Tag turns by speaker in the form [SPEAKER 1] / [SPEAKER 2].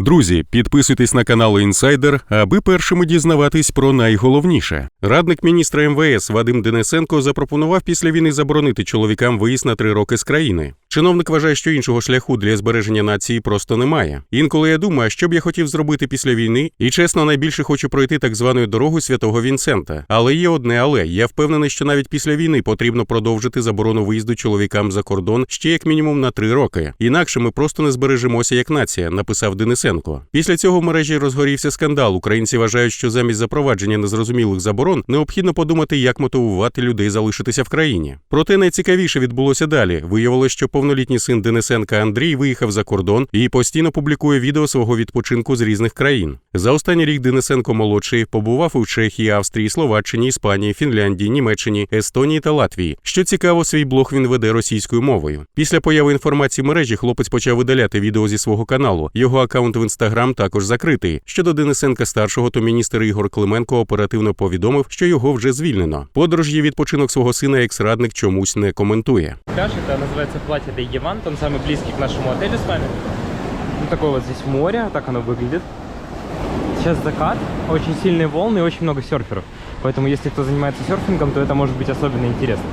[SPEAKER 1] Друзі, підписуйтесь на канал Інсайдер, аби першими дізнаватись про найголовніше. Радник міністра МВС Вадим Денисенко запропонував після війни заборонити чоловікам виїзд на три роки з країни. Чиновник вважає, що іншого шляху для збереження нації просто немає. Інколи я думаю, що б я хотів зробити після війни, і чесно, найбільше хочу пройти так званою дорогою святого Вінсента. Але є одне, але я впевнений, що навіть після війни потрібно продовжити заборону виїзду чоловікам за кордон ще як мінімум на три роки. Інакше ми просто не збережемося як нація, написав Денисенко. Після цього в мережі розгорівся скандал. Українці вважають, що замість запровадження незрозумілих заборон необхідно подумати, як мотивувати людей залишитися в країні. Проте найцікавіше відбулося далі. Виявилось, що повнолітній син Денисенка Андрій виїхав за кордон і постійно публікує відео свого відпочинку з різних країн. За останній рік Денисенко молодший побував у Чехії, Австрії, Словаччині, Іспанії, Фінляндії, Німеччині, Естонії та Латвії. Що цікаво, свій блог він веде російською мовою. Після появи інформації в мережі хлопець почав видаляти відео зі свого каналу. Його аккаунт в інстаграм також закритий. Щодо Денисенка старшого, то міністр Ігор Клименко оперативно повідомив, що його вже звільнено. Подорож відпочинок свого сина екс-радник чомусь не коментує.
[SPEAKER 2] Пляж, это называется платье де он самый близкий к нашему отелю с вами. Ну, такое вот здесь море, так оно выглядит. Сейчас закат, очень сильные волны и очень много серферов. Поэтому если кто занимается серфингом, то это может быть особенно интересно.